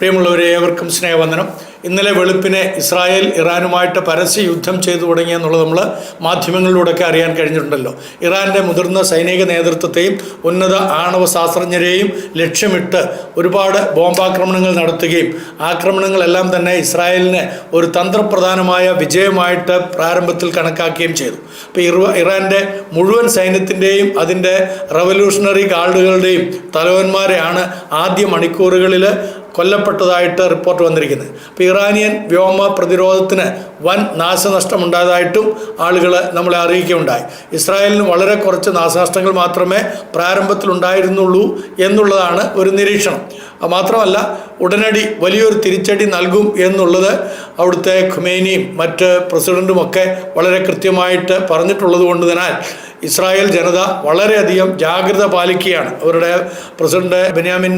പ്രിയമുള്ളവരെ ഏവർക്കും സ്നേഹവന്ദനം. ഇന്നലെ വെളുപ്പിനെ ഇസ്രായേൽ ഇറാനുമായിട്ട് പരസ്യ യുദ്ധം ചെയ്തു തുടങ്ങി എന്നുള്ളത് നമ്മൾ മാധ്യമങ്ങളിലൂടെയൊക്കെ അറിയാൻ കഴിഞ്ഞിട്ടുണ്ടല്ലോ. ഇറാന്റെ മുതിർന്ന സൈനിക നേതൃത്വത്തെയും ഉന്നത ആണവ ശാസ്ത്രജ്ഞരെയും ലക്ഷ്യമിട്ട് ഒരുപാട് ബോംബാക്രമണങ്ങൾ നടത്തുകയും ആക്രമണങ്ങളെല്ലാം തന്നെ ഇസ്രായേലിന് ഒരു തന്ത്രപ്രധാനമായ വിജയമായിട്ട് പ്രാരംഭത്തിൽ കണക്കാക്കുകയും ചെയ്തു. അപ്പോൾ ഇറ ഇറാന്റെ മുഴുവൻ സൈന്യത്തിന്റെയും അതിന്റെ റവല്യൂഷണറി ഗാർഡുകളുടെയും തലവന്മാരെയാണ് ആദ്യ മണിക്കൂറുകളിൽ കൊല്ലപ്പെട്ടതായിട്ട് റിപ്പോർട്ട് വന്നിരിക്കുന്നത് അപ്പോൾ ഇറാനിയൻ വ്യോമ പ്രതിരോധത്തിന് വൻ നാശനഷ്ടമുണ്ടായതായിട്ടും ആളുകൾ നമ്മളെ അറിയിക്കുകയുണ്ടായി. ഇസ്രായേലിന് വളരെ കുറച്ച് നാശനഷ്ടങ്ങൾ മാത്രമേ പ്രാരംഭത്തിലുണ്ടായിരുന്നുള്ളൂ എന്നുള്ളതാണ് ഒരു നിരീക്ഷണം. മാത്രമല്ല ഉടനടി വലിയൊരു തിരിച്ചടി നൽകും എന്നുള്ളത് അവിടുത്തെ ഖുമേനിയും മറ്റ് പ്രസിഡന്റുമൊക്കെ വളരെ കൃത്യമായിട്ട് പറഞ്ഞിട്ടുള്ളത് കൊണ്ട് ഇസ്രായേൽ ജനത വളരെയധികം ജാഗ്രത പാലിക്കുകയാണ്. അവരുടെ പ്രസിഡന്റ് ബെന്യാമിൻ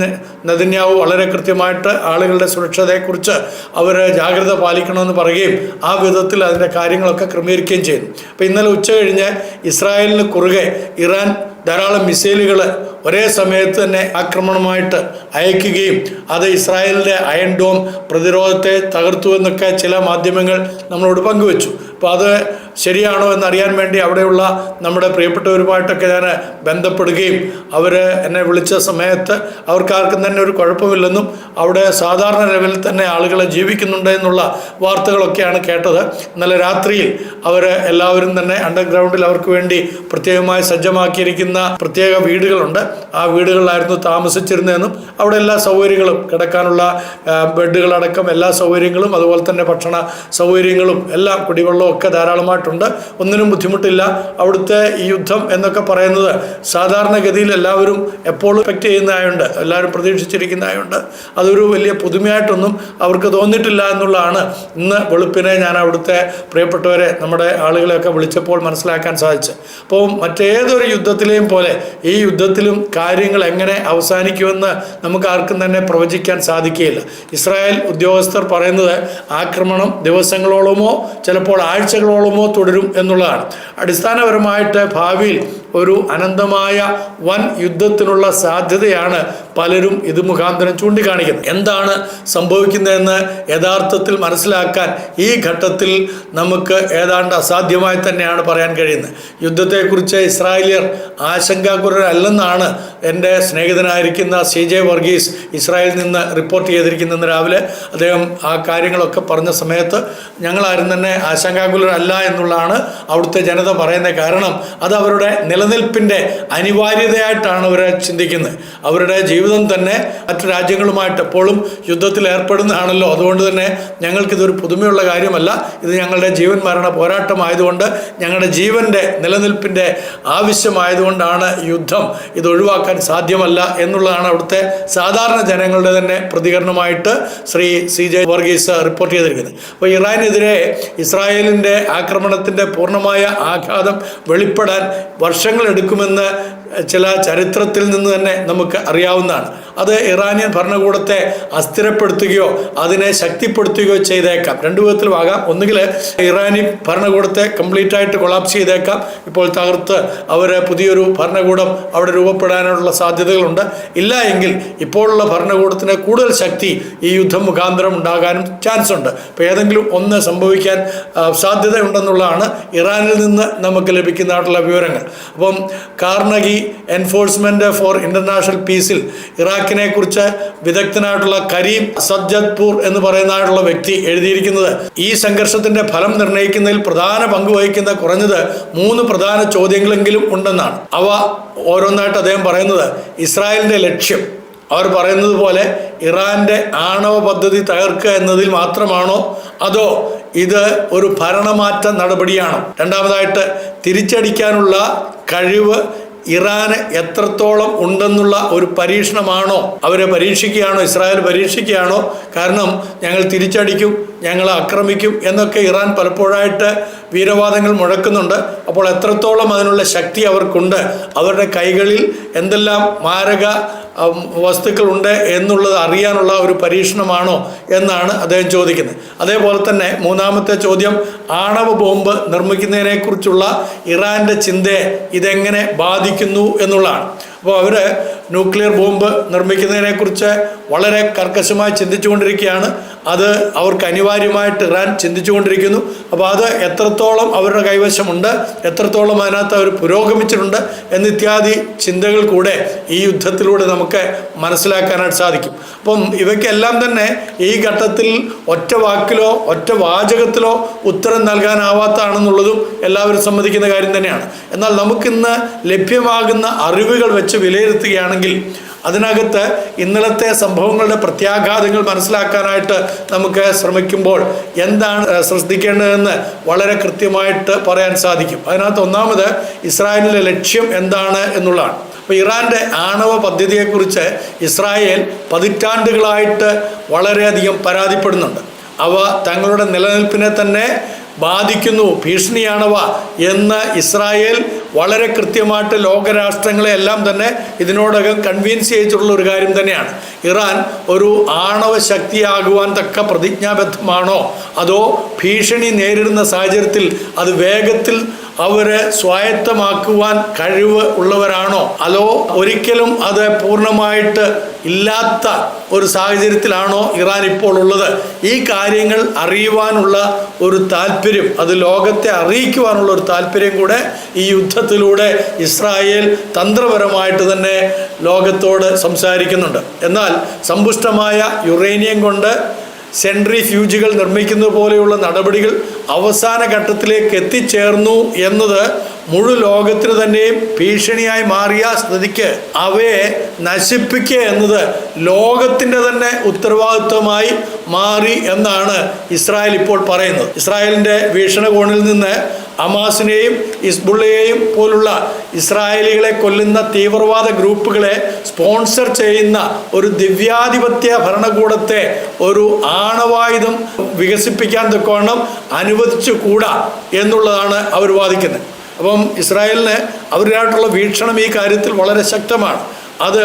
നദിന്യാവ് വളരെ കൃത്യമായിട്ട് ആളുകളുടെ സുരക്ഷതയെക്കുറിച്ച് അവർ ജാഗ്രത പാലിക്കണമെന്ന് പറയുകയും ആ വിധത്തിൽ അതിന്റെ കാര്യങ്ങളൊക്കെ ക്രമീകരിക്കുകയും ചെയ്യുന്നു. അപ്പോൾ ഇന്നലെ ഉച്ച കഴിഞ്ഞ് ഇസ്രായേലിന് കുറുകെ ഇറാൻ ധാരാളം മിസൈലുകൾ ഒരേ സമയത്ത് തന്നെ ആക്രമണമായിട്ട് അയക്കുകയും അത് ഇസ്രായേലിന്റെ അയൺ ഡോം പ്രതിരോധത്തെ തകർത്തു എന്നൊക്കെ ചില മാധ്യമങ്ങൾ നമ്മളോട് പങ്കുവച്ചു. അപ്പോൾ അത് ശരിയാണോ എന്നറിയാൻ വേണ്ടി അവിടെയുള്ള നമ്മുടെ പ്രിയപ്പെട്ടവരുമായിട്ടൊക്കെ ഞാൻ ബന്ധപ്പെടുകയും അവർ എന്നെ വിളിച്ച സമയത്ത് അവർക്കാർക്കും തന്നെ ഒരു കുഴപ്പമില്ലെന്നും അവിടെ സാധാരണ ലെവലിൽ തന്നെ ആളുകൾ ജീവിക്കുന്നുണ്ട് എന്നുള്ള വാർത്തകളൊക്കെയാണ് കേട്ടത്. ഇന്നലെ രാത്രിയിൽ അവർ എല്ലാവരും തന്നെ അണ്ടർഗ്രൗണ്ടിൽ അവർക്ക് വേണ്ടി പ്രത്യേകമായി സജ്ജമാക്കിയിരിക്കുന്ന പ്രത്യേക വീടുകളുണ്ട്. ആ വീടുകളിലായിരുന്നു താമസിച്ചിരുന്നതെന്നും അവിടെ എല്ലാ സൗകര്യങ്ങളും കിടക്കാനുള്ള ബെഡുകളടക്കം എല്ലാ സൗകര്യങ്ങളും അതുപോലെ തന്നെ ഭക്ഷണ സൗകര്യങ്ങളും എല്ലാം കുടിവെള്ളവും ഒക്കെ ധാരാളമായിട്ടുണ്ട്. ഒന്നിനും ബുദ്ധിമുട്ടില്ല. അവിടുത്തെ ഈ യുദ്ധം എന്നൊക്കെ പറയുന്നത് സാധാരണഗതിയിൽ എല്ലാവരും എപ്പോഴും എക്സ്പെക്റ്റ് ചെയ്യുന്നതായുണ്ട്. എല്ലാവരും പ്രതീക്ഷിച്ചിരിക്കുന്നതായുണ്ട്. അതൊരു വലിയ പുതുമയായിട്ടൊന്നും അവർക്ക് തോന്നിയിട്ടില്ല എന്നുള്ളതാണ് ഇന്ന് വെളുപ്പിനെ ഞാൻ അവിടുത്തെ പ്രിയപ്പെട്ടവരെ നമ്മുടെ ആളുകളെയൊക്കെ വിളിച്ചപ്പോൾ മനസ്സിലാക്കാൻ സാധിച്ചത്. അപ്പോൾ മറ്റേതൊരു യുദ്ധത്തിലെയും പോലെ ഈ യുദ്ധത്തിലും കാര്യങ്ങൾ എങ്ങനെ അവസാനിക്കുമെന്ന് നമുക്ക് ആർക്കും തന്നെ പ്രവചിക്കാൻ സാധിക്കുകയില്ല. ഇസ്രായേൽ ഉദ്യോഗസ്ഥർ പറയുന്നത് ആക്രമണം ദിവസങ്ങളോളമോ ചിലപ്പോൾ ആഴ്ചകളോളമോ തുടരും എന്നുള്ളതാണ്. അടിസ്ഥാനപരമായിട്ട് ഭാവിയിൽ ഒരു അനന്തമായ വൻ യുദ്ധത്തിനുള്ള സാധ്യതയാണ് പലരും ഇത് മുഖാന്തരം ചൂണ്ടിക്കാണിക്കുന്നത്. എന്താണ് സംഭവിക്കുന്നതെന്ന് യഥാർത്ഥത്തിൽ മനസ്സിലാക്കാൻ ഈ ഘട്ടത്തിൽ നമുക്ക് ഏതാണ്ട് അസാധ്യമായി തന്നെയാണ് പറയാൻ കഴിയുന്നത്. യുദ്ധത്തെക്കുറിച്ച് ഇസ്രായേലിയർ ആശങ്കാകുലരല്ലെന്നാണ് എന്റെ സ്നേഹിതനായിരിക്കുന്ന സി ജെ വർഗീസ് ഇസ്രായേലിൽ നിന്ന് റിപ്പോർട്ട് ചെയ്തിരിക്കുന്ന രാവിലെ. അദ്ദേഹം ആ കാര്യങ്ങളൊക്കെ പറഞ്ഞ സമയത്ത് ഞങ്ങളാരും തന്നെ ആശങ്കാകുലരല്ല എന്നുള്ളതാണ് അവിടുത്തെ ജനത പറയുന്നത് കാരണം. അത് അവരുടെ നിലനിൽപ്പിന്റെ അനിവാര്യതയായിട്ടാണ് അവർ ചിന്തിക്കുന്നത്. അവരുടെ ജീവിതം തന്നെ മറ്റു രാജ്യങ്ങളുമായിട്ട് എപ്പോഴും യുദ്ധത്തിൽ ഏർപ്പെടുന്നതാണല്ലോ. അതുകൊണ്ട് തന്നെ ഞങ്ങൾക്കിതൊരു പുതുമയുള്ള കാര്യമല്ല. ഇത് ഞങ്ങളുടെ ജീവൻ മരണ പോരാട്ടമായതുകൊണ്ട് ഞങ്ങളുടെ ജീവന്റെ നിലനിൽപ്പിന്റെ ആവശ്യമായതുകൊണ്ടാണ് യുദ്ധം. ഇത് ഒഴിവാക്കാൻ സാധ്യമല്ല എന്നുള്ളതാണ് അവിടുത്തെ സാധാരണ ജനങ്ങളുടെ തന്നെ പ്രതികരണമായിട്ട് Shri C J Varghese report ചെയ്തിരിക്കുന്നത്. അപ്പോൾ ഇറാനെതിരെ ഇസ്രായേലിന്റെ ആക്രമണത്തിന്റെ പൂർണമായ ആഘാതം വെളിപ്പെടാൻ വർഷങ്ങളെടുക്കുമെന്ന് ചില ചരിത്രത്തിൽ നിന്ന് തന്നെ നമുക്ക് അറിയാവുന്നതാണ്. അത് ഇറാനിയൻ ഭരണകൂടത്തെ അസ്ഥിരപ്പെടുത്തുകയോ അതിനെ ശക്തിപ്പെടുത്തുകയോ ചെയ്തേക്കാം. രണ്ടു വിധത്തിലും ആകാം ഒന്നുകിൽ ഇറാനി ഭരണകൂടത്തെ കംപ്ലീറ്റ് ആയിട്ട് കൊളാപ്സ് ചെയ്തേക്കാം. ഇപ്പോൾ തകർത്ത് അവർ പുതിയൊരു ഭരണകൂടം അവിടെ രൂപപ്പെടാനുള്ള സാധ്യതകളുണ്ട്. ഇല്ല എങ്കിൽ ഇപ്പോഴുള്ള ഭരണകൂടത്തിന് കൂടുതൽ ശക്തി ഈ യുദ്ധം മുഖാന്തരം ഉണ്ടാകാനും ചാൻസ് ഉണ്ട്. അപ്പോൾ ഏതെങ്കിലും ഒന്ന് സംഭവിക്കാൻ സാധ്യതയുണ്ടെന്നുള്ളതാണ് ഇറാനിൽ നിന്ന് നമുക്ക് ലഭിക്കുന്നതായിട്ടുള്ള വിവരങ്ങൾ. അപ്പം കാർണഗി എൻഫോഴ്സ്മെന്റ് ഫോർ ഇന്റർനാഷണൽ പീസിൽ ഇറാഖിനെ കുറിച്ച് വിദഗ്ധനായിട്ടുള്ള കരീം സജ്ജത്പൂർ എന്ന് പറയുന്നതായിട്ടുള്ള വ്യക്തി എഴുതിയിരിക്കുന്നത്. ഈ സംഘർഷത്തിന്റെ ഫലം നിർണയിക്കുന്നതിൽ പ്രധാന പങ്ക് വഹിക്കുന്ന കുറഞ്ഞത് മൂന്ന് പ്രധാന ചോദ്യങ്ങളെങ്കിലും ഉണ്ടെന്നാണ്. അവ ഓരോന്നായിട്ട് അദ്ദേഹം പറയുന്നത് ഇസ്രായേലിന്റെ ലക്ഷ്യം. അവർ പറയുന്നത് പോലെ ഇറാന്റെ ആണവ പദ്ധതി തകർക്കുക എന്നതിൽ മാത്രമാണോ? അതോ ഇത് ഒരു ഭരണമാറ്റ നടപടിയാണോ? രണ്ടാമതായിട്ട് തിരിച്ചടിക്കാനുള്ള കഴിവ് ഇറാന് എത്രത്തോളം ഉണ്ടെന്നുള്ള ഒരു പരീക്ഷണമാണോ? അവരെ പരീക്ഷിക്കുകയാണോ? ഇസ്രായേൽ പരീക്ഷിക്കുകയാണോ? കാരണം ഞങ്ങൾ തിരിച്ചടിക്കും. ഞങ്ങൾ ആക്രമിക്കും എന്നൊക്കെ ഇറാൻ പലപ്പോഴായിട്ട് വീരവാദങ്ങൾ മുഴക്കുന്നുണ്ട്. അപ്പോൾ എത്രത്തോളം അതിനുള്ള ശക്തി അവർക്കുണ്ട് അവരുടെ കൈകളിൽ എന്തെല്ലാം മാരക വസ്തുക്കളുണ്ട് എന്നുള്ളത് അറിയാനുള്ള ഒരു പരീക്ഷണമാണോ എന്നാണ് അദ്ദേഹം ചോദിക്കുന്നത്. അതേപോലെ തന്നെ മൂന്നാമത്തെ ചോദ്യം ആണവ ബോംബ് നിർമ്മിക്കുന്നതിനെക്കുറിച്ചുള്ള ഇറാന്റെ ചിന്തയെ ഇതെങ്ങനെ ബാധിക്കുന്നു എന്നുള്ളതാണ്. അപ്പോൾ അവർ ന്യൂക്ലിയർ ബോംബ് നിർമ്മിക്കുന്നതിനെക്കുറിച്ച് വളരെ കർക്കശമായി ചിന്തിച്ചുകൊണ്ടിരിക്കുകയാണ്. അത് അവർക്ക് അനിവാര്യമായിട്ട് ഇറാൻ ചിന്തിച്ചുകൊണ്ടിരിക്കുന്നു. അപ്പോൾ അത് എത്രത്തോളം അവരുടെ കൈവശമുണ്ട് എത്രത്തോളം അതിനകത്ത് അവർ പുരോഗമിച്ചിട്ടുണ്ട് എന്നിത്യാദി ചിന്തകൾ കൂടെ ഈ യുദ്ധത്തിലൂടെ നമുക്ക് മനസ്സിലാക്കാനായിട്ട് സാധിക്കും. അപ്പം ഇവയ്ക്കെല്ലാം തന്നെ ഈ ഘട്ടത്തിൽ ഒറ്റ വാക്കിലോ ഒറ്റ വാചകത്തിലോ ഉത്തരം നൽകാനാവാത്തതാണെന്നുള്ളതും എല്ലാവരും സമ്മതിക്കുന്ന കാര്യം തന്നെയാണ്. എന്നാൽ നമുക്കിന്ന് ലഭ്യമാകുന്ന അറിവുകൾ വെച്ച് വിലയിരുത്തുകയാണെങ്കിൽ അതിനകത്ത് ഇന്നലത്തെ സംഭവങ്ങളുടെ പ്രത്യാഘാതങ്ങൾ മനസ്സിലാക്കാനായിട്ട് നമുക്ക് ശ്രമിക്കുമ്പോൾ എന്താണ് ശ്രദ്ധിക്കേണ്ടതെന്ന് വളരെ കൃത്യമായിട്ട് പറയാൻ സാധിക്കും. അതിനകത്ത് ഒന്നാമത് ഇസ്രായേലിന്റെ ലക്ഷ്യം എന്താണ് എന്നുള്ളതാണ്. അപ്പോൾ ഇറാന്റെ ആണവ പദ്ധതിയെക്കുറിച്ച് ഇസ്രായേൽ പതിറ്റാണ്ടുകളായിട്ട് വളരെയധികം പരാതിപ്പെടുന്നുണ്ട്. അവ തങ്ങളുടെ നിലനിൽപ്പിനെ തന്നെ ബാധിക്കുന്നു ഭീഷണിയാണവ എന്ന് ഇസ്രായേൽ വളരെ കൃത്യമായിട്ട് ലോകരാഷ്ട്രങ്ങളെ എല്ലാം തന്നെ ഇതിനോടകം കൺവിൻസ് ചെയ്തിട്ടുള്ള ഒരു കാര്യം തന്നെയാണ്. ഇറാൻ ഒരു ആണവ ശക്തിയാകുവാൻ തക്ക പ്രതിജ്ഞാബദ്ധമാണോ? അതോ ഭീഷണി നേരിടുന്ന സാഹചര്യത്തിൽ അത് വേഗത്തിൽ അവർ സ്വായത്തമാക്കുവാൻ കഴിവ് ഉള്ളവരാണോ? അതോ ഒരിക്കലും അത് പൂർണമായിട്ട് ഇല്ലാത്ത ഒരു സാഹചര്യത്തിലാണോ ഇറാൻ ഇപ്പോൾ ഉള്ളത്? ഈ കാര്യങ്ങൾ അറിയുവാനുള്ള ഒരു താല്പര്യം അത് ലോകത്തെ അറിയിക്കുവാനുള്ള ഒരു താല്പര്യം കൂടെ ഈ യുദ്ധത്തിലൂടെ ഇസ്രായേൽ തന്ത്രപരമായിട്ട് തന്നെ ലോകത്തോട് സംസാരിക്കുന്നുണ്ട്. എന്നാൽ സമ്പുഷ്ടമായ യുറേനിയം കൊണ്ട് സെൻട്രിഫ്യൂജുകൾ നിർമ്മിക്കുന്നത് പോലെയുള്ള നടപടികൾ അവസാന ഘട്ടത്തിലേക്ക് എത്തിച്ചേർന്നു എന്നത് മുഴു ലോകത്തിന് തന്നെയും ഭീഷണിയായി മാറിയ സ്ഥിതിക്ക് അവയെ നശിപ്പിക്കുക എന്നത് ലോകത്തിന്റെ തന്നെ ഉത്തരവാദിത്വമായി മാറി എന്നാണ് ഇസ്രായേൽ ഇപ്പോൾ പറയുന്നത്. ഇസ്രായേലിന്റെ വീക്ഷണകോണിൽ നിന്ന് അമാസിനെയും ഇസ്ബുള്ളയെയും പോലുള്ള ഇസ്രായേലികളെ കൊല്ലുന്ന തീവ്രവാദ ഗ്രൂപ്പുകളെ സ്പോൺസർ ചെയ്യുന്ന ഒരു ദിവ്യാധിപത്യ ഭരണകൂടത്തെ ഒരു ആണവായുധം വികസിപ്പിക്കാൻ തക്കവണ്ണം അനുവദിച്ചു കൂടാ എന്നുള്ളതാണ് അവർ വാദിക്കുന്നത്. അപ്പം ഇസ്രായേലിന് അവരുമായിട്ടുള്ള വീക്ഷണം ഈ കാര്യത്തിൽ വളരെ ശക്തമാണ്. അത്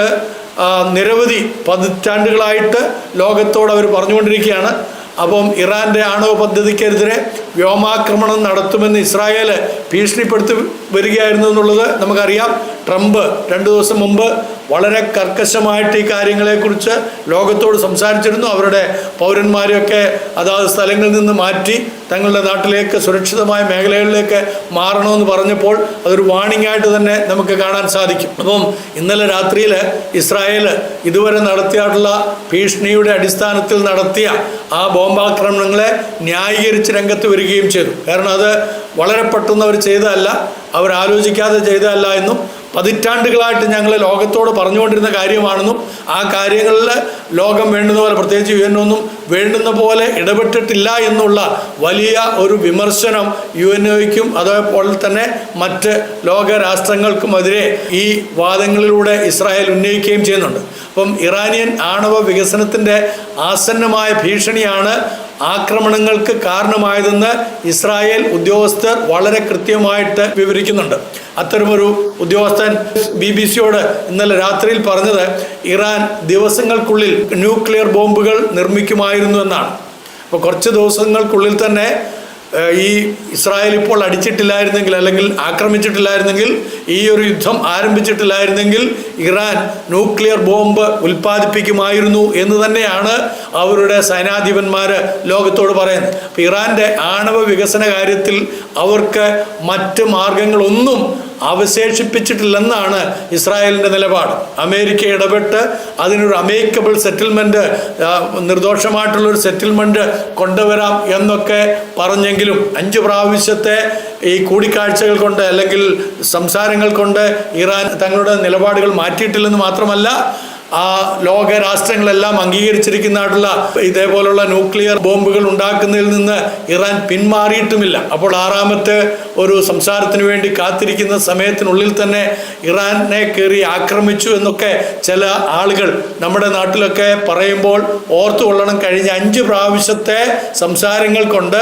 നിരവധി പതിറ്റാണ്ടുകളായിട്ട് ലോകത്തോട് അവർ പറഞ്ഞുകൊണ്ടിരിക്കുകയാണ്. അപ്പം ഇറാന്റെ ആണവ പദ്ധതിക്കെതിരെ വ്യോമാക്രമണം നടത്തുമെന്ന് ഇസ്രായേൽ ഭീഷണിപ്പെടുത്തി വരികയായിരുന്നു എന്നുള്ളത് നമുക്കറിയാം. ട്രംപ് രണ്ട് ദിവസം മുമ്പ് വളരെ കർക്കശമായിട്ട് ഈ കാര്യങ്ങളെക്കുറിച്ച് ലോകത്തോട് സംസാരിച്ചിരുന്നു. അവരുടെ പൗരന്മാരെയൊക്കെ അതാത് സ്ഥലങ്ങളിൽ നിന്ന് മാറ്റി തങ്ങളുടെ നാട്ടിലേക്ക് സുരക്ഷിതമായ മേഖലകളിലേക്ക് മാറണമെന്ന് പറഞ്ഞപ്പോൾ അതൊരു വാണിംഗ് ആയിട്ട് തന്നെ നമുക്ക് കാണാൻ സാധിക്കും. അപ്പം ഇന്നലെ രാത്രിയിൽ ഇസ്രായേൽ ഇതുവരെ നടത്തിയിട്ടുള്ള ഭീഷണിയുടെ അടിസ്ഥാനത്തിൽ നടത്തിയ ആ ബോംബാക്രമണങ്ങളെ ന്യായീകരിച്ച് രംഗത്ത് വരികയും ചെയ്തു. കാരണം അത് വളരെ പെട്ടെന്ന് അവർ ചെയ്തതല്ല. അവർ ആലോചിക്കാതെ ചെയ്തതല്ല എന്നും പതിറ്റാണ്ടുകളായിട്ട് ഞങ്ങൾ ലോകത്തോട് പറഞ്ഞുകൊണ്ടിരുന്ന കാര്യമാണെന്നും ആ കാര്യങ്ങളിൽ ലോകം വേണ്ടുന്ന പോലെ പ്രത്യേകിച്ച് യു എൻ ഒന്നും വേണ്ടുന്ന പോലെ ഇടപെട്ടിട്ടില്ല എന്നുള്ള വലിയ ഒരു വിമർശനം യു എൻ ഒയ്ക്കും അതേപോലെ തന്നെ മറ്റ് ലോക രാഷ്ട്രങ്ങൾക്കുമെതിരെ ഈ വാദങ്ങളിലൂടെ ഇസ്രായേൽ ഉന്നയിക്കുകയും ചെയ്യുന്നുണ്ട്. അപ്പം ഇറാനിയൻ ആണവ വികസനത്തിന്റെ ആസന്നമായ ഭീഷണിയാണ് ആക്രമണങ്ങൾക്ക് കാരണമായതെന്ന് ഇസ്രായേൽ ഉദ്യോഗസ്ഥർ വളരെ കൃത്യമായിട്ട് വിവരിക്കുന്നുണ്ട്. അത്തരമൊരു ഉദ്യോഗസ്ഥൻ ബി ബി സിയോട് ഇന്നലെ രാത്രിയിൽ പറഞ്ഞത് ഇറാൻ ദിവസങ്ങൾക്കുള്ളിൽ ന്യൂക്ലിയർ ബോംബുകൾ നിർമ്മിക്കുമായിരുന്നു എന്നാണ്. അപ്പോൾ കുറച്ച് ദിവസങ്ങൾക്കുള്ളിൽ തന്നെ ഈ ഇസ്രായേൽ ഇപ്പോൾ അടിച്ചിട്ടില്ലായിരുന്നെങ്കിൽ അല്ലെങ്കിൽ ആക്രമിച്ചിട്ടില്ലായിരുന്നെങ്കിൽ ഈ ഒരു യുദ്ധം ആരംഭിച്ചിട്ടില്ലായിരുന്നെങ്കിൽ ഇറാൻ ന്യൂക്ലിയർ ബോംബ് ഉൽപ്പാദിപ്പിക്കുമായിരുന്നു എന്ന് തന്നെയാണ് അവരുടെ സൈനാധിപന്മാർ ലോകത്തോട് പറയുന്നത്. അപ്പോൾ ഇറാന്റെ ആണവ വികസന കാര്യത്തിൽ അവർക്ക് മറ്റ് മാർഗങ്ങളൊന്നും അവശേഷിപ്പിച്ചിട്ടില്ലെന്നാണ് ഇസ്രായേലിന്റെ നിലപാട്. അമേരിക്ക ഇടപെട്ട് അതിനൊരു അമേക്കബിൾ സെറ്റിൽമെന്റ് നിർദോഷമായിട്ടുള്ളൊരു സെറ്റിൽമെന്റ് കൊണ്ടുവരാം എന്നൊക്കെ പറഞ്ഞെങ്കിലും അഞ്ച് പ്രാവശ്യത്തെ ഈ കൂടിക്കാഴ്ചകൾ കൊണ്ട് അല്ലെങ്കിൽ സംസാരങ്ങൾ കൊണ്ട് ഇറാൻ തങ്ങളുടെ നിലപാടുകൾ മാറ്റിയിട്ടില്ലെന്ന് മാത്രമല്ല ആ ലോക രാഷ്ട്രങ്ങളെല്ലാം അംഗീകരിച്ചിരിക്കുന്നതായിട്ടുള്ള ഇതേപോലുള്ള ന്യൂക്ലിയർ ബോംബുകൾ ഉണ്ടാക്കുന്നതിൽ നിന്ന് ഇറാൻ പിന്മാറിയിട്ടുമില്ല. അപ്പോൾ ആറാമത്തെ ഒരു സംസാരത്തിന് വേണ്ടി കാത്തിരിക്കുന്ന സമയത്തിനുള്ളിൽ തന്നെ ഇറാനെ കയറി ആക്രമിച്ചു എന്നൊക്കെ ചില ആളുകൾ നമ്മുടെ നാട്ടിലൊക്കെ പറയുമ്പോൾ ഓർത്തു കൊള്ളണം. കഴിഞ്ഞ അഞ്ച് പ്രാവശ്യത്തെ സംസാരങ്ങൾ കൊണ്ട്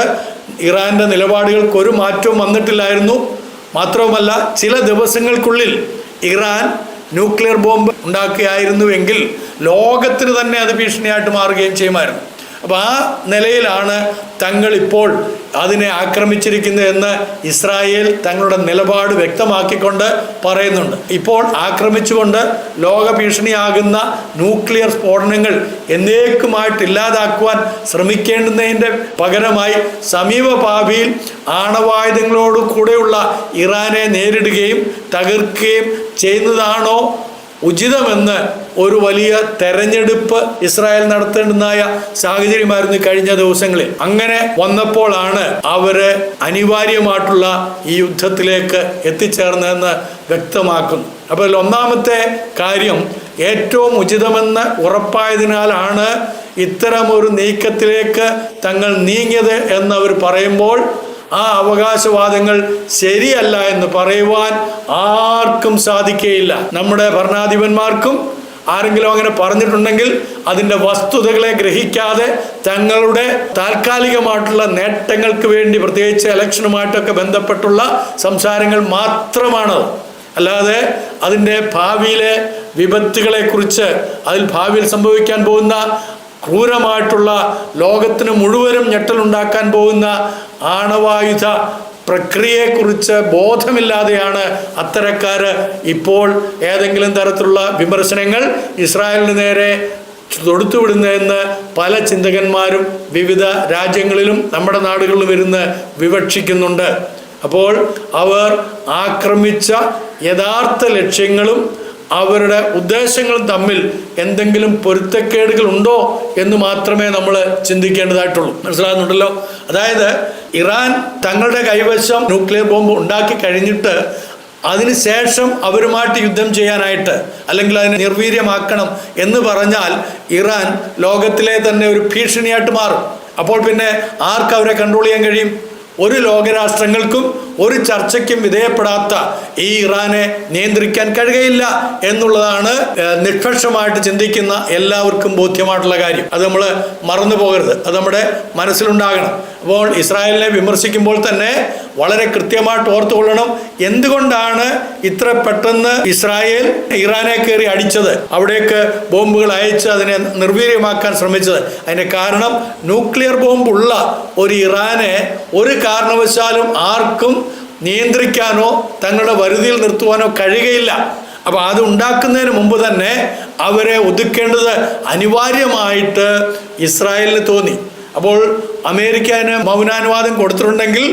ഇറാന്റെ നിലപാടുകൾക്ക് ഒരു മാറ്റവും വന്നിട്ടില്ലായിരുന്നു. മാത്രവുമല്ല ചില ദിവസങ്ങൾക്കുള്ളിൽ ഇറാൻ ന്യൂക്ലിയർ ബോംബ് ഉണ്ടാക്കുകയായിരുന്നുവെങ്കിൽ ലോകത്തിന് തന്നെ അത് ഭീഷണിയായിട്ട് മാറുകയും ചെയ്യുമായിരുന്നു. അപ്പോൾ ആ നിലയിലാണ് തങ്ങൾ ഇപ്പോൾ അതിനെ ആക്രമിച്ചിരിക്കുന്നത് എന്ന് ഇസ്രായേൽ തങ്ങളുടെ നിലപാട് വ്യക്തമാക്കിക്കൊണ്ട് പറയുന്നുണ്ട്. ഇപ്പോൾ ആക്രമിച്ചുകൊണ്ട് ലോക ഭീഷണിയാകുന്ന ന്യൂക്ലിയർ സ്ഫോടനങ്ങൾ എന്നേക്കുമായിട്ട് ഇല്ലാതാക്കുവാൻ ശ്രമിക്കേണ്ടുന്നതിന്റെ പകരമായി സമീപ ഭാവിയിൽ ആണവായുധങ്ങളോട് കൂടെയുള്ള ഇറാനെ നേരിടുകയും തകർക്കുകയും ചെയ്യുന്നതാണോ ഉചിതമെന്ന് ഒരു വലിയ തെരഞ്ഞെടുപ്പ് ഇസ്രായേൽ നടത്തേണ്ടതായ സാഹചര്യമായിരുന്നു കഴിഞ്ഞ ദിവസങ്ങളിൽ. അങ്ങനെ വന്നപ്പോഴാണ് അവർ അനിവാര്യമായിട്ടുള്ള ഈ യുദ്ധത്തിലേക്ക് എത്തിച്ചേർന്നതെന്ന് വ്യക്തമാക്കുന്നു. അപ്പോൾ ഒന്നാമത്തെ കാര്യം ഏറ്റവും ഉചിതമെന്ന് ഉറപ്പായതിനാലാണ് ഇത്തരമൊരു നീക്കത്തിലേക്ക് തങ്ങൾ നീങ്ങിയത് എന്നവർ പറയുമ്പോൾ ആ അവകാശവാദങ്ങൾ ശരിയല്ല എന്ന് പറയുവാൻ ആർക്കും സാധിക്കുകയില്ല നമ്മുടെ ഭരണാധിപന്മാർക്കും ആരെങ്കിലും അങ്ങനെ പറഞ്ഞിട്ടുണ്ടെങ്കിൽ അതിന്റെ വസ്തുതകളെ ഗ്രഹിക്കാതെ തങ്ങളുടെ താൽക്കാലികമായിട്ടുള്ള നേട്ടങ്ങൾക്ക് വേണ്ടി പ്രത്യേകിച്ച് ഇലക്ഷനുമായിട്ടൊക്കെ ബന്ധപ്പെട്ടുള്ള സംസാരങ്ങൾ മാത്രമാണ് അല്ലാതെ അതിന്റെ ഭാവിയിലെ വിപത്തുകളെക്കുറിച്ച് അതിൽ ഭാവിയിൽ സംഭവിക്കാൻ പോകുന്ന ക്രൂരമായിട്ടുള്ള ലോകത്തിന് മുഴുവനും ഞെട്ടലുണ്ടാക്കാൻ പോകുന്ന ആണവായുധ പ്രക്രിയയെക്കുറിച്ച് ബോധമില്ലാതെയാണ് അത്തരക്കാർ ഇപ്പോൾ ഏതെങ്കിലും തരത്തിലുള്ള വിമർശനങ്ങൾ ഇസ്രായേലിന് നേരെ തൊടുത്തുവിടുന്നതെന്ന് പല ചിന്തകന്മാരും വിവിധ രാജ്യങ്ങളിലും നമ്മുടെ നാടുകളിലും ഇരുന്ന് വിവക്ഷിക്കുന്നുണ്ട്. അപ്പോൾ അവർ ആക്രമിച്ച യഥാർത്ഥ ലക്ഷ്യങ്ങളും അവരുടെ ഉദ്ദേശങ്ങളും തമ്മിൽ എന്തെങ്കിലും പൊരുത്തക്കേടുകൾ ഉണ്ടോ എന്ന് മാത്രമേ നമ്മൾ ചിന്തിക്കേണ്ടതായിട്ടുള്ളൂ. മനസ്സിലാകുന്നുണ്ടല്ലോ? അതായത് ഇറാൻ തങ്ങളുടെ കൈവശം ന്യൂക്ലിയർ ബോംബ് ഉണ്ടാക്കി കഴിഞ്ഞിട്ട് അതിനുശേഷം അവരുമായിട്ട് യുദ്ധം ചെയ്യാനായിട്ട് അല്ലെങ്കിൽ അതിനെ നിർവീര്യമാക്കണം എന്ന് പറഞ്ഞാൽ ഇറാൻ ലോകത്തിലെ തന്നെ ഒരു ഭീഷണിയായിട്ട് മാറും. അപ്പോൾ പിന്നെ ആർക്ക് അവരെ കൺട്രോൾ ചെയ്യാൻ കഴിയും? ഒരു ലോകരാഷ്ട്രങ്ങൾക്കും ഒരു ചർച്ചയ്ക്കും വിധേയപ്പെടാത്ത ഈ ഇറാനെ നിയന്ത്രിക്കാൻ കഴിയുകയില്ല എന്നുള്ളതാണ് നിഷ്പക്ഷമായിട്ട് ചിന്തിക്കുന്ന എല്ലാവർക്കും ബോധ്യമായിട്ടുള്ള കാര്യം. അത് നമ്മൾ മറന്നു പോകരുത് അത് നമ്മുടെ മനസ്സിലുണ്ടാകണം. അപ്പോൾ ഇസ്രായേലിനെ വിമർശിക്കുമ്പോൾ തന്നെ വളരെ കൃത്യമായിട്ട് ഓർത്തുകൊള്ളണം. എന്തുകൊണ്ടാണ് ഇത്ര പെട്ടെന്ന് ഇസ്രായേൽ ഇറാനെ കയറി അടിച്ചത്? അവിടേക്ക് ബോംബുകൾ അയച്ച് അതിനെ നിർവീര്യമാക്കാൻ ശ്രമിച്ചത്. അതിന്റെ കാരണം ന്യൂക്ലിയർ ബോംബ് ഉള്ള ഒരു ഇറാനെ ഒരു കാരണവശാലും ആർക്കും നിയന്ത്രിക്കാനോ തങ്ങളുടെ വരുതിയിൽ നിർത്തുവാനോ കഴിയുകയില്ല. അപ്പോൾ അത് ഉണ്ടാക്കുന്നതിന് മുമ്പ് തന്നെ അവരെ ഒതുക്കേണ്ടത് അനിവാര്യമായിട്ട് ഇസ്രായേലിന് തോന്നി. അപ്പോൾ അമേരിക്ക മൗനാനുവാദം കൊടുത്തിട്ടുണ്ടെങ്കിൽ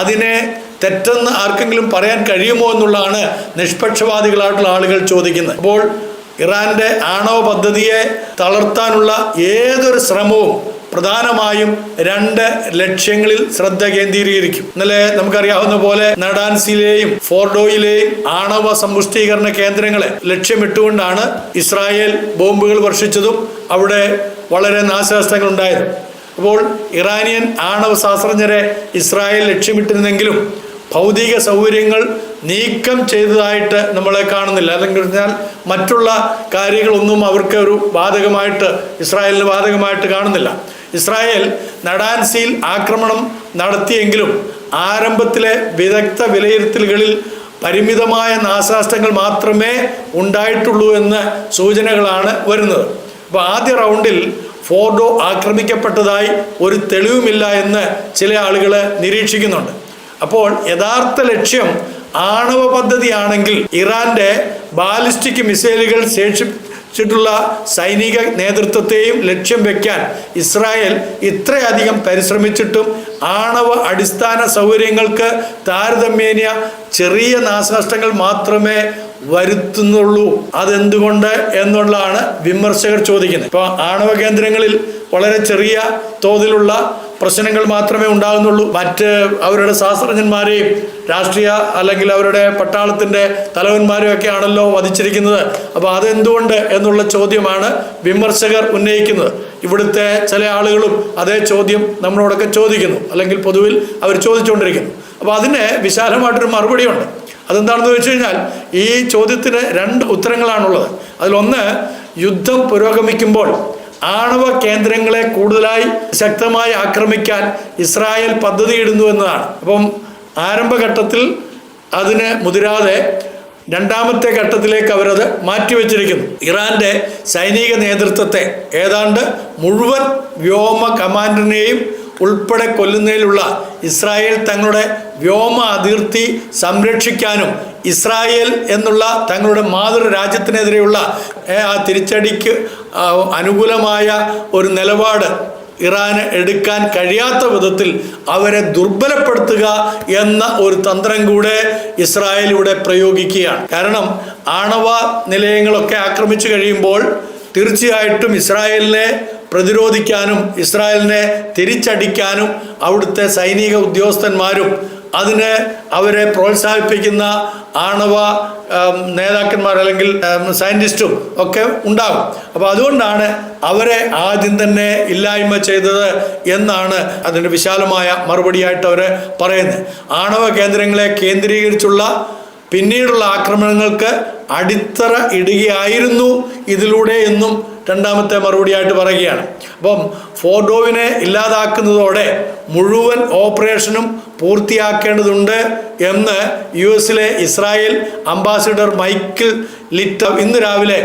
അതിനെ തെറ്റെന്ന് ആർക്കെങ്കിലും പറയാൻ കഴിയുമോ എന്നുള്ളതാണ് നിഷ്പക്ഷവാദികളായിട്ടുള്ള ആളുകൾ ചോദിക്കുന്നത്. അപ്പോൾ ഇറാന്റെ ആണവ പദ്ധതിയെ തളർത്താനുള്ള ഏതൊരു ശ്രമവും പ്രധാനമായും രണ്ട് ലക്ഷ്യങ്ങളിൽ ശ്രദ്ധ കേന്ദ്രീകരിക്കും. ഇന്നലെ നമുക്കറിയാവുന്ന പോലെ നടാൻസിലെയും ഫോർഡോയിലെയും ആണവ സമ്പുഷ്ടീകരണ കേന്ദ്രങ്ങളെ ലക്ഷ്യമിട്ടുകൊണ്ടാണ് ഇസ്രായേൽ ബോംബുകൾ വർഷിച്ചതും അവിടെ വളരെ നാശനഷ്ടങ്ങൾ ഉണ്ടായതും അപ്പോൾ ഇറാനിയൻ ആണവ ശാസ്ത്രജ്ഞരെ ഇസ്രായേൽ ലക്ഷ്യമിട്ടിരുന്നെങ്കിലും ഭൗതിക സൗകര്യങ്ങൾ നീക്കം ചെയ്തതായിട്ട് നമ്മളെ കാണുന്നില്ല. അല്ലെങ്കിൽ പറഞ്ഞാൽ മറ്റുള്ള കാര്യങ്ങളൊന്നും അവർക്ക് ഒരു ബാധകമായിട്ട് ഇസ്രായേലിന് ബാധകമായിട്ട് കാണുന്നില്ല. ഇസ്രായേൽ നടാൻസിയിൽ ആക്രമണം നടത്തിയെങ്കിലും ആരംഭത്തിലെ വിദഗ്ധ വിലയിരുത്തലുകളിൽ പരിമിതമായ നാശനഷ്ടങ്ങൾ മാത്രമേ ഉണ്ടായിട്ടുള്ളൂ എന്ന സൂചനകളാണ് വരുന്നത്. അപ്പോൾ ആദ്യ റൗണ്ടിൽ ഫോർഡോ ആക്രമിക്കപ്പെട്ടതായി ഒരു തെളിവുമില്ല എന്ന് ചില ആളുകൾ നിരീക്ഷിക്കുന്നുണ്ട്. അപ്പോൾ യഥാർത്ഥ ലക്ഷ്യം ആണവ പദ്ധതിയാണെങ്കിൽ ഇറാന്റെ ബാലിസ്റ്റിക് മിസൈലുകൾ ശേഷിച്ചിട്ടുള്ള സൈനിക നേതൃത്വത്തെയും ലക്ഷ്യം വെക്കാൻ ഇസ്രായേൽ ഇത്രയധികം പരിശ്രമിച്ചിട്ടും ആണവ അടിസ്ഥാന സൗകര്യങ്ങൾക്ക് താരതമ്യേന ചെറിയ നാശനഷ്ടങ്ങൾ മാത്രമേ വരുത്തുന്നുള്ളൂ. അതെന്തുകൊണ്ട് എന്നുള്ളതാണ് വിമർശകർ ചോദിക്കുന്നത്. ഇപ്പോൾ ആണവ കേന്ദ്രങ്ങളിൽ വളരെ ചെറിയ തോതിലുള്ള പ്രശ്നങ്ങൾ മാത്രമേ ഉണ്ടാകുന്നുള്ളൂ. മറ്റ് അവരുടെ ശാസ്ത്രജ്ഞന്മാരെയും രാഷ്ട്രീയ അല്ലെങ്കിൽ അവരുടെ പട്ടാളത്തിന്റെ തലവന്മാരെയും ഒക്കെ ആണല്ലോ വധിച്ചിരിക്കുന്നത്. അപ്പോൾ അതെന്തുകൊണ്ട് എന്നുള്ള ചോദ്യമാണ് വിമർശകർ ഉന്നയിക്കുന്നത്. ഇവിടുത്തെ ചില ആളുകളും അതേ ചോദ്യം നമ്മളോടൊക്കെ ചോദിക്കുന്നു. അല്ലെങ്കിൽ പൊതുവിൽ അവർ ചോദിച്ചുകൊണ്ടിരിക്കുന്നു. അപ്പോൾ അതിന് വിശാലമായിട്ടൊരു മറുപടിയുണ്ട്. അതെന്താണെന്ന് വെച്ച് കഴിഞ്ഞാൽ ഈ ചോദ്യത്തിന് രണ്ട് ഉത്തരങ്ങളാണുള്ളത്. അതിലൊന്ന് യുദ്ധം പുരോഗമിക്കുമ്പോൾ ആണവ കേന്ദ്രങ്ങളെ കൂടുതലായി ശക്തമായി ആക്രമിക്കാൻ ഇസ്രായേൽ പദ്ധതിയിടുന്നു എന്നതാണ്. അപ്പം ആരംഭഘട്ടത്തിൽ അതിന് മുതിരാതെ രണ്ടാമത്തെ ഘട്ടത്തിലേക്ക് അവരത് മാറ്റിവെച്ചിരിക്കുന്നു. ഇറാന്റെ സൈനിക നേതൃത്വത്തെ ഏതാണ്ട് മുഴുവൻ വ്യോമ കമാൻഡറിനെയും ഉൾപ്പെടെ കൊല്ലുന്നതിലുള്ള ഇസ്രായേൽ തങ്ങളുടെ വ്യോമ അതിർത്തി സംരക്ഷിക്കാനും ഇസ്രായേൽ എന്നുള്ള തങ്ങളുടെ മാതൃരാജ്യത്തിനെതിരെയുള്ള ആ തിരിച്ചടിക്ക് അനുകൂലമായ ഒരു നിലപാട് ഇറാന് എടുക്കാൻ കഴിയാത്ത വിധത്തിൽ അവരെ ദുർബലപ്പെടുത്തുക എന്ന ഒരു തന്ത്രം കൂടെ ഇസ്രായേൽ ഇവിടെ പ്രയോഗിക്കുകയാണ്. കാരണം ആണവ നിലയങ്ങളൊക്കെ ആക്രമിച്ചു കഴിയുമ്പോൾ തീർച്ചയായിട്ടും ഇസ്രായേലിനെ പ്രതിരോധിക്കാനും ഇസ്രായേലിനെ തിരിച്ചടിക്കാനും അവിടുത്തെ സൈനിക ഉദ്യോഗസ്ഥന്മാരും അതിന് അവരെ പ്രോത്സാഹിപ്പിക്കുന്ന ആണവ നേതാക്കന്മാർ അല്ലെങ്കിൽ സയന്റിസ്റ്റും ഒക്കെ ഉണ്ടാകും. അപ്പോൾ അതുകൊണ്ടാണ് അവരെ ആദ്യം തന്നെ ഇല്ലായ്മ ചെയ്തത് എന്നാണ് അതിന്റെ വിശാലമായ മറുപടിയായിട്ട് അവർ പറയുന്നത്. ആണവ കേന്ദ്രങ്ങളെ കേന്ദ്രീകരിച്ചുള്ള പിന്നീടുള്ള ആക്രമണങ്ങൾക്ക് അടിത്തറ ഇടുകയായിരുന്നു ഇതിലൂടെ എന്നും രണ്ടാമത്തെ മറുപടിയായിട്ട് പറയുകയാണ്. അപ്പം ഫോർഡോവിനെ ഇല്ലാതാക്കുന്നതോടെ മുഴുവൻ ഓപ്പറേഷനും പൂർത്തിയാക്കേണ്ടതുണ്ട് എന്ന് യു എസിലെ ഇസ്രായേൽ അംബാസിഡർ മൈക്കിൾ ലിറ്റ ഇന്ന് രാവിലെ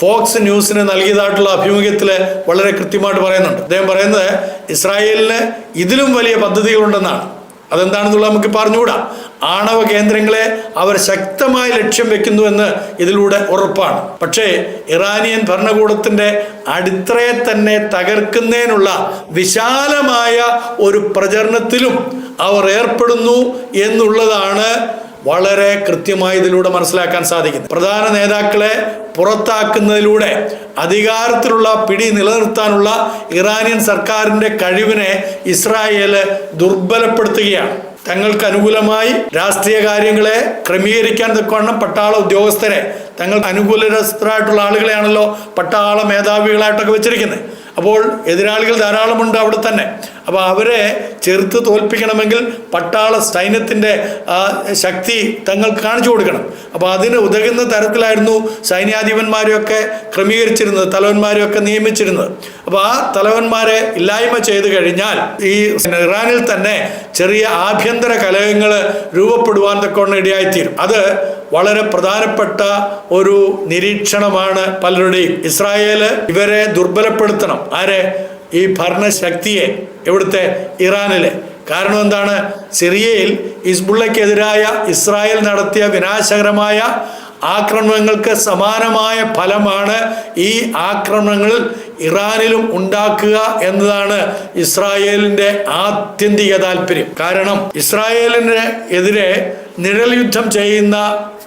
ഫോക്സ് ന്യൂസിന് നൽകിയതായിട്ടുള്ള അഭിമുഖ്യത്തിൽ വളരെ കൃത്യമായിട്ട് പറയുന്നുണ്ട്. അദ്ദേഹം പറയുന്നത് ഇസ്രായേലിന് ഇതിലും വലിയ പദ്ധതികളുണ്ടെന്നാണ്. അതെന്താണെന്നുള്ള നമുക്ക് പറഞ്ഞുകൂടാ. ആണവ കേന്ദ്രങ്ങളെ അവർ ശക്തമായ ലക്ഷ്യം വെക്കുന്നുവെന്ന് ഇതിലൂടെ ഉറപ്പാണ്. പക്ഷേ ഇറാനിയൻ ഭരണകൂടത്തിന്റെ അടിത്തറയെ തന്നെ തകർക്കുന്നതിനുള്ള വിശാലമായ ഒരു പ്രചരണത്തിലും അവർ ഏർപ്പെടുന്നു എന്നുള്ളതാണ് വളരെ കൃത്യമായി ഇതിലൂടെ മനസ്സിലാക്കാൻ സാധിക്കുന്നു. പ്രധാന നേതാക്കളെ പുറത്താക്കുന്നതിലൂടെ അധികാരത്തിലുള്ള പിടി നിലനിർത്താനുള്ള ഇറാനിയൻ സർക്കാരിന്റെ കഴിവിനെ ഇസ്രായേൽ ദുർബലപ്പെടുത്തുകയാണ്. തങ്ങൾക്ക് അനുകൂലമായി രാഷ്ട്രീയ കാര്യങ്ങളെ ക്രമീകരിക്കാൻ തക്കവണ്ണം പട്ടാള ഉദ്യോഗസ്ഥരെ തങ്ങൾക്ക് അനുകൂലരായിട്ടുള്ള ആളുകളെയാണല്ലോ പട്ടാള മേധാവികളായിട്ടൊക്കെ വെച്ചിരിക്കുന്നത്. അപ്പോൾ എതിരാളികൾ ധാരാളമുണ്ട് അവിടെ തന്നെ. അപ്പോൾ അവരെ ചെറുത്ത് തോൽപ്പിക്കണമെങ്കിൽ പട്ടാള സൈന്യത്തിന്റെ ശക്തി തങ്ങൾ കാണിച്ചു കൊടുക്കണം. അപ്പോൾ അതിന് ഉതകുന്ന തരത്തിലായിരുന്നു സൈന്യാധിപന്മാരെയൊക്കെ ക്രമീകരിച്ചിരുന്നത് തലവന്മാരെയൊക്കെ നിയമിച്ചിരുന്നത്. അപ്പോൾ ആ തലവന്മാരെ ഇല്ലായ്മ ചെയ്തു കഴിഞ്ഞാൽ ഈ ഇറാനിൽ തന്നെ ചെറിയ ആഭ്യന്തര കലഹങ്ങൾ രൂപപ്പെടുവാൻ തക്കവണ്ണം ഇടയായിത്തീരും. അത് വളരെ പ്രധാനപ്പെട്ട ഒരു നിരീക്ഷണമാണ് പലരുടെയും. ഇസ്രായേൽ ഇവരെ ദുർബലപ്പെടുത്തണം. ആരെ? ഈ ഭരണശക്തിയെ ഇവിടുത്തെ ഇറാനിലെ. കാരണം എന്താണ്? സിറിയയിൽ ഹിസ്ബുള്ളയ്ക്കെതിരായ ഇസ്രായേൽ നടത്തിയ വിനാശകരമായ ആക്രമണങ്ങൾക്ക് സമാനമായ ഫലമാണ് ഈ ആക്രമണങ്ങൾ ഇറാനിലും ഉണ്ടാക്കുക എന്നതാണ് ഇസ്രായേലിന്റെ ആത്യന്തിക താല്പര്യം. കാരണം ഇസ്രായേലിന് എതിരെ നിഴൽ യുദ്ധം ചെയ്യുന്ന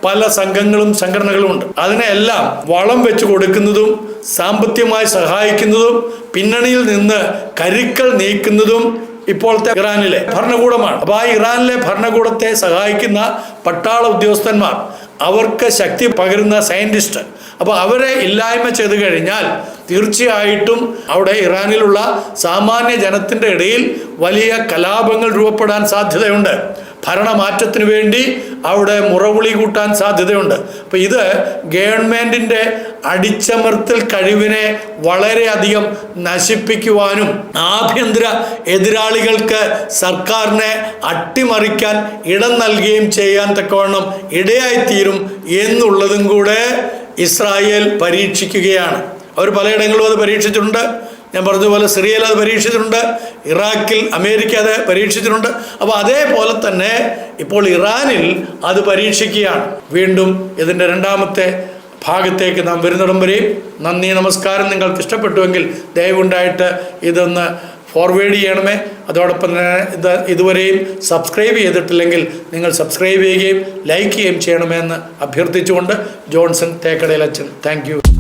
പല സംഘങ്ങളും സംഘടനകളും ഉണ്ട്. അതിനെല്ലാം വളം വെച്ച് കൊടുക്കുന്നതും സാമ്പത്തികമായി സഹായിക്കുന്നതും പിന്നണിയിൽ നിന്ന് കരുക്കൾ നീക്കുന്നതും ഇപ്പോഴത്തെ ഇറാനിലെ ഭരണകൂടമാണ്. അപ്പോൾ ആ ഇറാനിലെ ഭരണകൂടത്തെ സഹായിക്കുന്ന പട്ടാള ഉദ്യോഗസ്ഥന്മാർ അവർക്ക് ശക്തി പകരുന്ന സയന്റിസ്റ്റ്. അപ്പോൾ അവരെ ഇല്ലായ്മ ചെയ്തു കഴിഞ്ഞാൽ തീർച്ചയായിട്ടും അവിടെ ഇറാനിലുള്ള സാമാന്യ ജനത്തിന്റെ ഇടയിൽ വലിയ കലാപങ്ങൾ രൂപപ്പെടാൻ സാധ്യതയുണ്ട്. ഭരണമാറ്റത്തിന് വേണ്ടി അവിടെ മുറവിളി കൂട്ടാൻ സാധ്യതയുണ്ട്. അപ്പോൾ ഇത് ഗവൺമെന്റിന്റെ അടിച്ചമർത്തൽ കഴിവിനെ വളരെയധികം നശിപ്പിക്കുവാനും ആഭ്യന്തര എതിരാളികൾക്ക് സർക്കാരിനെ അട്ടിമറിക്കാൻ ഇടം നൽകുകയും ചെയ്യാൻ തക്കവണ്ണം ഇടയായിത്തീരും എന്നുള്ളതും കൂടെ ഇസ്രായേൽ പരീക്ഷിക്കുകയാണ്. അവർ പലയിടങ്ങളിലും അത് പരീക്ഷിച്ചിട്ടുണ്ട്. ഞാൻ പറഞ്ഞതുപോലെ സിറിയയിൽ അത് പരീക്ഷിച്ചിട്ടുണ്ട് ഇറാഖിൽ അമേരിക്ക അത് പരീക്ഷിച്ചിട്ടുണ്ട്. അപ്പോൾ അതേപോലെ തന്നെ ഇപ്പോൾ ഇറാനിൽ അത് പരീക്ഷിക്കുകയാണ്. വീണ്ടും ഇതിന്റെ രണ്ടാമത്തെ ഭാഗത്തേക്ക് നാം വരുന്നിടം വരെയും നന്ദി നമസ്കാരം. നിങ്ങൾക്ക് ഇഷ്ടപ്പെട്ടുവെങ്കിൽ ദയവുണ്ടായിട്ട് ഇതൊന്ന് ഫോർവേഡ് ചെയ്യണമേ. അതോടൊപ്പം തന്നെ ഇത് ഇതുവരെയും സബ്സ്ക്രൈബ് ചെയ്തിട്ടില്ലെങ്കിൽ നിങ്ങൾ സബ്സ്ക്രൈബ് ചെയ്യുകയും ലൈക്ക് ചെയ്യുകയും ചെയ്യണമെന്ന് അഭ്യർത്ഥിച്ചുകൊണ്ട് ജോൺസൺ തേക്കടയിലച്ചൻ. താങ്ക്